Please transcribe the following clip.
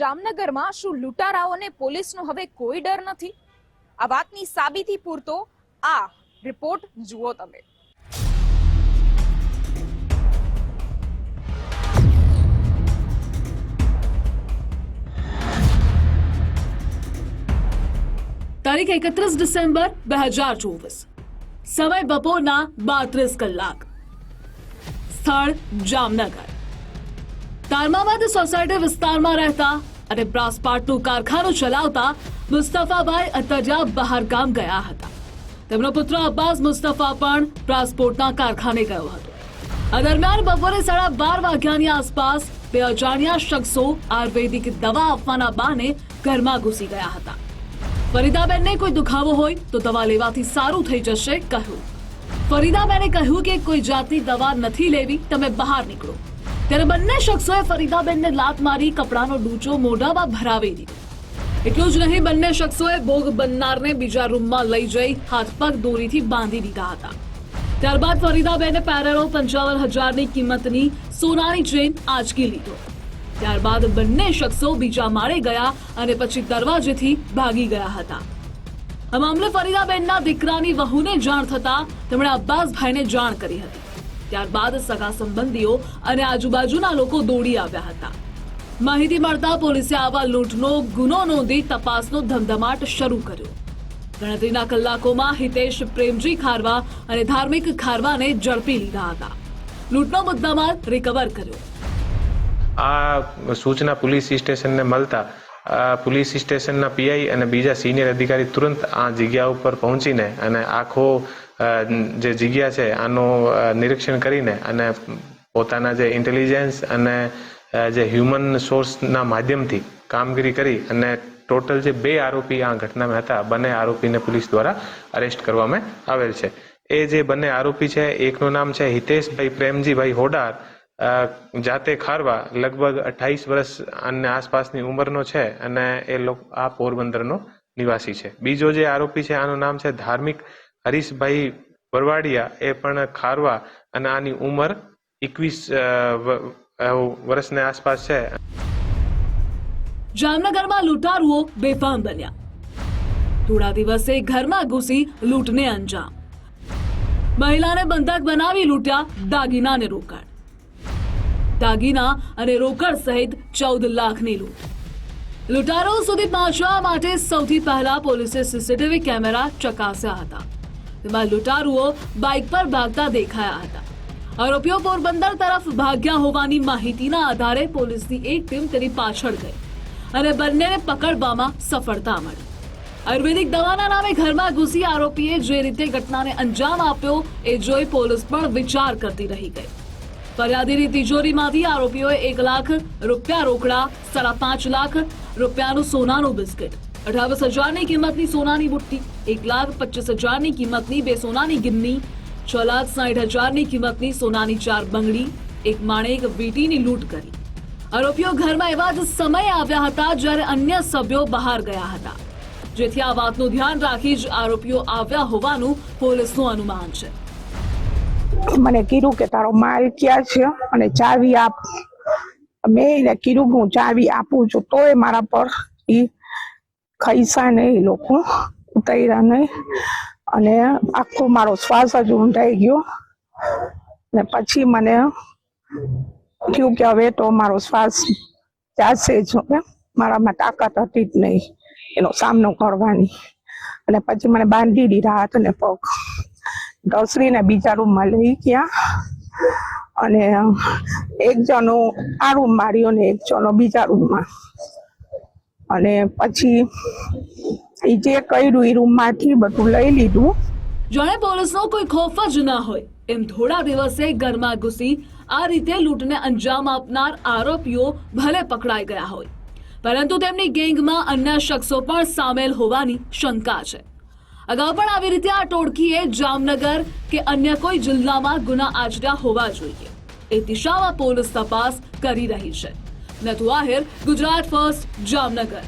જામનગરમાં શું લૂંટારાઓને પોલીસનો હવે કોઈ ડર નથી? આ વાતની સાબિતી પૂરતો આ રિપોર્ટ જુઓ તમે. તારીખ એકત્રીસ ડિસેમ્બર બે હજાર ચોવીસ. સમય બપોરના બાત્રીસ કલાક. સ્થળ જામનગર. તારમાબાદ સોસાયટી વિસ્તારમાં રહેતા અને બ્રાસપાટનું કારખાનું ચલાવતા મુસ્તફાભાઈ અતજા બહાર ગામ ગયા હતા. તેમનો પુત્ર અબ્બાસ મુસ્તફા પણ બ્રાસપોર્ટના કારખાને ગયો હતો. આ દરમિયાન બપોરે સાડા બાર વાગ્યાની આસપાસ બે અજાણ્યા શખ્સો આયુર્વેદિક દવા આપવાના બહાને ઘરમાં ઘૂસી ગયા હતા. ફરીદાબેનને કોઈ દુખાવો હોય તો દવા લેવાથી સારું થઈ જશે કહ્યું. ફરીદાબેને કહ્યું કે કોઈ જાતની દવા નથી લેવી, તમે બહાર નીકળો. ત્યારે બંને શખ્સોએ ફરીદાબેનને લાત મારી કપડાનો ડૂચો મોઢામાં ભરાવી દીધો. એટલું જ નહીં, બંને શખ્સોએ ભોગ બનનારને બીજા રૂમમાં લઈ જઈ હાથ પગ દોરીથી બાંધી દીધા હતા. ત્યારબાદ ફરીદાબેને પેરેલો પંચાવન હજારની કિંમતની સોનાની ચેન આંચકી લીધો. ત્યારબાદ બંને શખ્સો બીજા માળે ગયા અને પછી દરવાજેથી ભાગી ગયા હતા. આ મામલે ફરીદાબેનના દીકરાની વહુને જાણ થતા તેમણે અબ્બાસભાઈને જાણ કરી હતી. ત્યારબાદ સગા સંબંધીઓ અને આજુબાજુના લોકો દોડી આવ્યા હતા. માહિતી મળતા પોલીસે આવા લૂંટનો, ગુનો નોંધી તપાસનો ધમધમાટ શરૂ કર્યો. ગણતરીના કલાકોમાં હિતેશ પ્રેમજી ખારવા અને ધાર્મિક ખારવાને ઝડપી લીધા હતા. લૂંટનો મુદ્દામાલ રિકવર કર્યો. આ સૂચના પોલીસ સ્ટેશનને મળતા પોલીસ સ્ટેશનના પીઆઈ અને બીજા સિનિયર અધિકારી તુરંત આ જગ્યા ઉપર પહોંચીને અને આખો જે જગ્યા છે, આનું નિરીક્ષણ કરીને અને પોતાના જે ઇન્ટેલિજન્સ અને જે હ્યુમન સોર્સના માધ્યમથી કામગીરી કરી અને ટોટલ જે બે આરોપી આ ઘટનામાં હતા, બંને આરોપીને પોલીસ દ્વારા અરેસ્ટ કરવામાં આવેલ છે. એ જે બંને આરોપી છે, એકનું નામ છે હિતેશભાઈ પ્રેમજીભાઈ હોડાર જાતે ખારવા, લગભગ અઠ્ઠાવીસ વર્ષ અને આસપાસની ઉંમરનો છે અને એ આ પોરબંદરનો નિવાસી છે. બીજો જે આરોપી છે, આનું નામ છે ધાર્મિક હરીશભાઈ બરવાડિયા એ પણ ખારવા અને આની ઉંમર એકવીસ વર્ષની આસપાસ છે. જામનગરમાં લૂંટારુઓ બેફામ બન્યા. થોડા દિવસે ઘરમાં ઘૂસી લૂંટને અંજામ. મહિલાને બંધક બનાવી લૂંટ્યા દાગીનાને રોકડ. દાગીના અને રોકડ સહિત ચૌદ લાખની લૂંટ. લૂંટારો સુધી પહોંચવા માટે સૌથી પહેલા પોલીસે સીસીટીવી કેમેરા ચકાસ્યા હતા. તેમાં લૂંટારુઓ બાઇક પર ભાગતા દેખાયા હતા આરોપીઓ પોરબંદર તરફ ભાગ્યા હોવાની માહિતીના આધારે પોલીસની એક ટીમ તેની પાછળ ગઈ અને બંનેને પકડવામાં સફળતા મળી આયુર્વેદિક દવાના નામે ઘરમાં ઘૂસી આરોપીએ જે રીતે ઘટનાને અંજામ આપ્યો એ જોઈ પોલીસ પણ વિચાર કરતી રહી ગઈ ફરિયાદીની તિજોરીમાંથી આરોપીઓએ એક લાખ રૂપિયા રોકડા સાડા પાંચ લાખ રૂપિયાનું સોનાનું બિસ્કિટ અઠાવીસ હજારની કિંમતની સોનાની બુટ્ટી, એક લાખ પચીસ હજારની કિંમતની બે સોનાની ગિન્ની, છ લાખ સાઠ હજારની કિંમતની સોનાની ચાર બંગડી, એક માણેક વીટીની લૂંટ કરી. આરોપીઓ ઘરમાં એવા જ સમયે આવ્યા હતા જ્યારે અન્ય સભ્યો બહાર ગયા હતા. જેથી આ વાતનું ધ્યાન રાખી જ આરોપીઓ આવ્યા હોવાનું પોલીસનું અનુમાન છે. મને કીધું કે તારો માલ ક્યાં છે અને ચાવી આપ. મેં એને કીધું હું ચાવી આપું છું, તોય મારા પર ઈ ખૈસા નહીં એ લોકો ઉતાર્યા નહીં. અને આખો મારો શ્વાસ જ ઊંઢાઈ ગયો. ને પછી મને થયું કે હવે તો મારો શ્વાસ જાશે જ મારામાં તાકાત હતી જ નહીં એનો સામનો કરવાની. અને પછી મને બાંધી દીધા હાથ ને પગ. ઢસરીને બીજા રૂમમાં લઈ ગયા. અને એક જણો આ રૂમ માર્યો ને એક જણો બીજા રૂમમાં. અને પછી એ જે કર્યું એ રૂમમાંથી બધું લઈ લીધું. જાણે પોલીસનો કોઈ ખોફ જ ના હોય. એમ થોડા દિવસે ઘરમાં ઘૂસી આ રીતે લૂંટને અંજામ આપનાર આરોપીઓ ભલે પકડાઈ ગયા હોય. પરંતુ તેમની ગેંગમાં અન્ય શખ્સો પણ સામેલ હોવાની શંકા છે. અગાઉ પણ આવી રીતે આ ટોળકીએ જામનગર કે અન્ય કોઈ જિલ્લામાં ગુના આચર્યા હોવા જોઈએ. એ દિશામાં પોલીસ તપાસ કરી રહી છે. નથુ આહિર ગુજરાત ફર્સ્ટ જામનગર